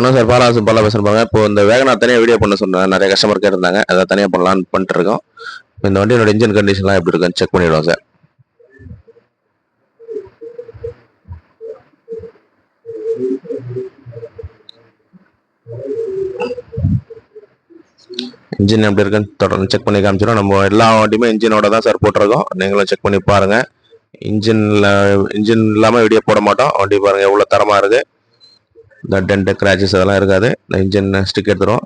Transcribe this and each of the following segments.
வணக்கம் சார். பாலாசு பாலா பேசுகிறேன் பாருங்க இப்போ இந்த வேகனார் தனியாக வீடியோ பண்ண சொன்னேன் நிறைய கஸ்டமர் கேட்டிருந்தாங்க அதை தனியாக பண்ணலான்னு பண்ணிட்டு இருக்கோம் இந்த வண்டியோட இன்ஜின் கண்டிஷன்லாம் எப்படி இருக்குன்னு செக் பண்ணிடுவோம் சார். இன்ஜின் எப்படி இருக்குன்னு தொடர்ந்து செக் பண்ணி காமிச்சிடும் நம்ம எல்லா வண்டியுமே இன்ஜினோட தான் சார் போட்டிருக்கோம். நீங்களும் செக் பண்ணி பாருங்கள் இன்ஜின்ல இன்ஜின் இல்லாமல் வீடியோ போட மாட்டோம். வண்டி பாருங்கள் எவ்வளோ தரமாக இருக்குது இந்த டென்ட் கிராச்சஸ் அதெல்லாம் இருக்காது. இந்த இன்ஜின் ஸ்டிக் எடுத்துரும்.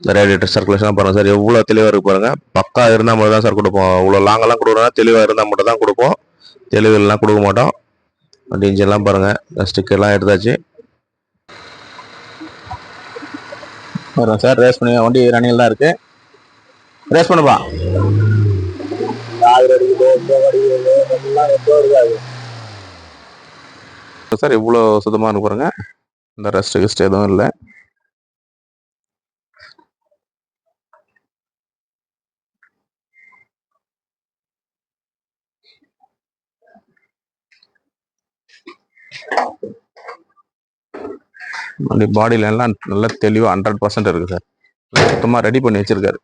இந்த ரேடியேட்டர் சர்க்குலேஷன் பாருங்க சார் எவ்வளோ தெளிவாக இருக்கு பாருங்க. பக்கா இருந்தால் மட்டும் தான் சார் கொடுப்போம். இவ்வளோ லாங்கெல்லாம் கொடுக்குறோம்னா தெளிவாக இருந்தால் மட்டும் தான் கொடுப்போம். தெளிவுலாம் கொடுக்க மாட்டோம். வண்டி இன்ஜின்லாம் பாருங்க. ஸ்டிக் எல்லாம் எடுத்தாச்சு. வரும் சார் ரேஸ் பண்ணி வண்டி ரன்னிங் தான் இருக்கு. ரேஸ் பண்ணுப்பா. சார் இவ்வளோ சுத்தமாக இருக்கு பாருங்க. இந்த ரெஸ்ட் கிஸ்ட் எதுவும் இல்லை. வண்டி பாடியில எல்லாம் நல்ல தெளிவாக ஹண்ட்ரட் பர்சன்ட் இருக்கு சார். சுத்தமாக ரெடி பண்ணி வச்சிருக்காரு.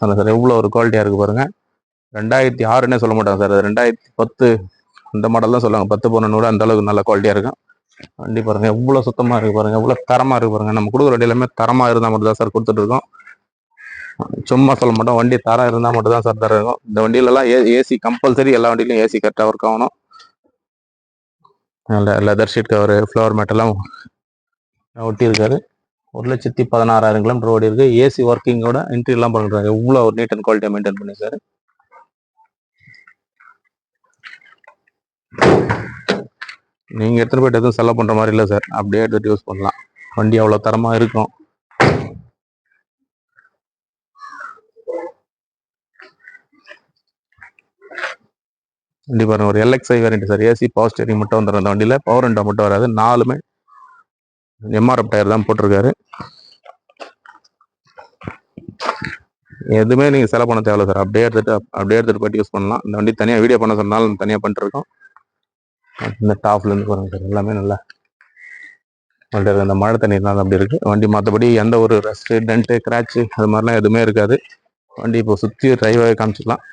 அதான் சார் எவ்வளோ ஒரு குவாலிட்டியாக இருக்கு பாருங்க. ரெண்டாயிரத்தி ஆறுன்னே சொல்ல மாட்டாங்க சார். அது ரெண்டாயிரத்தி பத்து அந்த மாடல்லாம் சொல்லுவாங்க. பத்து பன்னெண்டு கூட அந்த அளவுக்கு நல்ல குவாலிட்டியாக இருக்கும். வண்டி பாருங்க எவ்வளோ சுத்தமாக இருக்கு பாருங்க எவ்வளோ தரமாக இருக்கு பாருங்க. நம்ம கொடுக்குற வண்டி எல்லாமே தரமாக இருந்தால் மட்டும் தான் சார் கொடுத்துட்ருக்கோம் சும்மா சொல்ல மாட்டோம் வண்டி தரம் இருந்தால் மட்டும் தான் சார் தரம் இருக்கும். இந்த வண்டியிலலாம் ஏ ஏசி கம்பல்சரி எல்லா வண்டியிலும் ஏசி கரெக்டாக ஒர்க் ஆகணும். நல்ல லெதர் ஷீட் கவர் ஃப்ளவர் மேட்டெல்லாம் ஒட்டியிருக்காரு ஒரு லட்சத்தி பதினாறாயிரம் கிலோமீட்டர் ஓடி இருக்கு. ஏசி ஒர்க்கிங்கோட எல்லாம் பண்ணுறாங்க இவ்வளோ ஒரு நீட் அண்ட் குவாலிட்டியாக மெயின்டைன் பண்ணியிருக்காரு நீங்கள் எடுத்துகிட்டு போயிட்டு எதுவும் செலவு பண்ணுற மாதிரி இல்லை சார் அப்படியே எடுத்துகிட்டு யூஸ் பண்ணலாம். வண்டி அவ்வளோ தரமாக இருக்கும். வண்டி பாருங்கள் ஒரு LXI variant sir AC power steering மட்டும் வந்துடும் அந்த வண்டியில். பவர் விண்டோ மட்டும் வராது. நாலுமே எம்ஆர்எஃப் டயர் தான் போட்டிருக்காரு. எதுவுமே நீங்கள் செலவு பண்ண தேவையில்ல சார் அப்படியே எடுத்துட்டு அப்படியே எடுத்துகிட்டு போயிட்டு யூஸ் பண்ணலாம். இந்த வண்டி தனியாக வீடியோ பண்ண சொன்னாலும் தனியாக பண்ணிட்டுருக்கோம் இந்த டாப்லேருந்து பாருங்க சார் எல்லாமே நல்லா வண்டியில் அந்த மழை தண்ணீர்னால அப்படி இருக்குது வண்டி மற்றபடி எந்த ஒரு ரெஸ்ட்டு டென்ட்டு கிராச்சு அது மாதிரிலாம் எதுவுமே இருக்காது. வண்டி இப்போ சுற்றி டிரைவாகவே காமிச்சிக்கலாம்.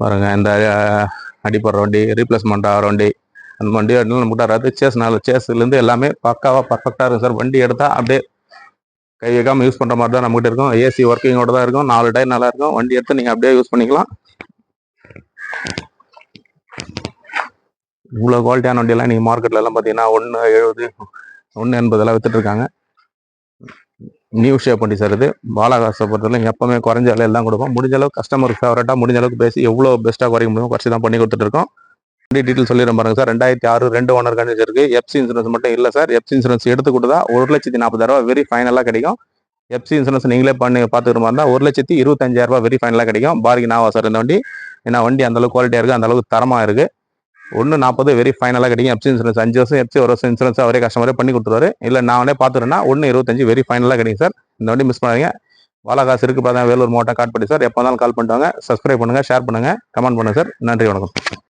பாருங்க இந்த அடிப்படுற வண்டி ரீப்ளேஸ்மெண்ட் ஆகிற வண்டி அந்த வண்டி நம்ம கிட்ட வராது. சேஸ் நாலு சேஸ்லேருந்து எல்லாமே பக்காவாக பர்ஃபெக்டாக இருக்கும் சார். வண்டி எடுத்தால் அப்படியே கை வைக்காம யூஸ் பண்ணுற மாதிரி தான் நம்மகிட்ட இருக்கும். ஏசி ஒர்க்கிங்கோட தான் இருக்கும். நாலு டயர் நல்லா இருக்கும். வண்டி எடுத்து நீங்கள் அப்படியே யூஸ் பண்ணிக்கலாம். இவ்வளோ குவாலிட்டியான வண்டியெல்லாம் நீங்கள் மார்க்கெட்லலாம் பார்த்தீங்கன்னா ஒன்று எழுபது ஒன்று எண்பதெல்லாம் விற்றுட்ருக்காங்க நியூ ஷேப் வண்டி சார் இது. பாலாகாசை பொறுத்தவரைக்கும் எப்பவுமே குறைஞ்ச விலையில தான் கொடுப்போம். முடிஞ்ச அளவுக்கு கஸ்டமருக்கு ஃபேவரட்டாக முடிஞ்ச அளவுக்கு பேசி எவ்வளோ பெஸ்ட்டாக குறைக்க முடியும் குறைச்சி தான் பண்ணி கொடுத்துட்ருக்கோம் வண்டி டீட்டெயில் சொல்லிடுறேன் பாருங்க சார். ரெண்டாயிரத்தி ஆறு ரெண்டு ஓனர் கண்டிச்சு இருக்கு. எப்சி இன்சூரன்ஸ் மட்டும் இல்லை சார். எப்சி இன்சூரன்ஸ் எடுத்து கொடுத்தா ஒரு லட்சத்தி நாற்பதாயிரம் ரூபாய் வெரி ஃபைனலாக கிடைக்கும். எஃப்சி இன்சூரன்ஸ் நீங்களே பண்ணி பார்த்துக்கிற மாதிரி இருந்தால் ஒரு லட்சத்தி இருபத்தஞ்சாயிரம் ரூபாய் வெரி ஃபைனலாக கிடைக்கும். பாரிக்கு ஆவா சார் இந்த வண்டி? ஏன்னா வண்டி அந்த அளவுக்கு குவாலிட்டியாக இருக்குது அந்தளவுக்கு தரமாக இருக்குது ஒன்று நாற்பது வெரி ஃபைனலாக கிடைக்கும். எப்சி இன்சூரன்ஸ் அஞ்சு வருஷம் எப்சி ஒரு வருஷம் இன்சூரன்ஸ் அவரே கஸ்டமரே பண்ணி கொடுத்துருவாரு. இல்லை நானே பார்த்துருன்னா ஒன்று இருபத்தஞ்சு வெரி ஃபைனலாக கிடைக்கும் சார். இந்த வண்டி மிஸ் பண்ணாதீங்க. வாலாகாசு இருக்கு பார்த்தா வேலூர் மாவட்டம் காட் பண்ணி சார். எப்போ இருந்தாலும் கால் பண்ணுவாங்க சப்ஸ்கிரைப் பண்ணுங்க ஷேர் பண்ணுங்கள் கமெண்ட் பண்ணுங்கள் சார். நன்றி வணக்கம்.